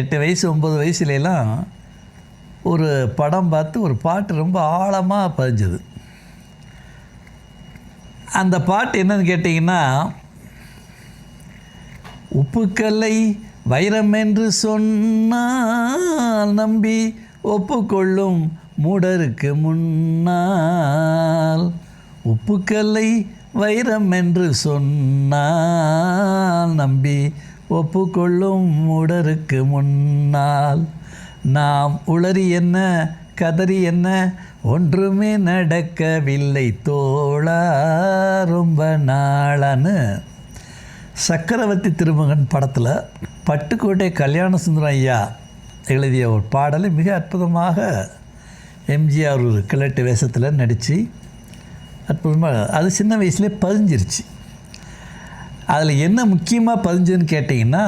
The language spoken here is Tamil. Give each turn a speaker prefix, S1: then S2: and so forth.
S1: எட்டு வயசு ஒம்பது வயசுலலாம் ஒரு படம் பார்த்து ஒரு பாட்டு ரொம்ப ஆழமாக பதிஞ்சது. அந்த பாட்டு என்னன்னு கேட்டிங்கன்னா உப்புக்கல்லை வைரம் என்று சொன்னால் நம்பி ஒப்புக்கொள்ளும் மூடருக்கு முன்னால். உப்புக்கல்லை வைரம் என்று சொன்னால் நம்பி ஒப்புக்கொள்ளும் உடருக்கு முன்னால். நாம் உளறி என்ன கதறி என்ன ஒன்றுமே நடக்கவில்லை தோழா ரொம்ப நாளான்னு சக்கரவர்த்தி திருமகன் படத்தில் பட்டுக்கோட்டை கல்யாண சுந்தரம் ஐயா எழுதிய ஒரு பாடலை மிக அற்புதமாக எம்ஜிஆர் ஒரு கிழட்டு வேஷத்தில் நடித்து அற்புதமாக அது சின்ன வயசுலேயே பதிஞ்சிருச்சு. அதில் என்ன முக்கியமாக பதிஞ்சுன்னு கேட்டிங்கன்னா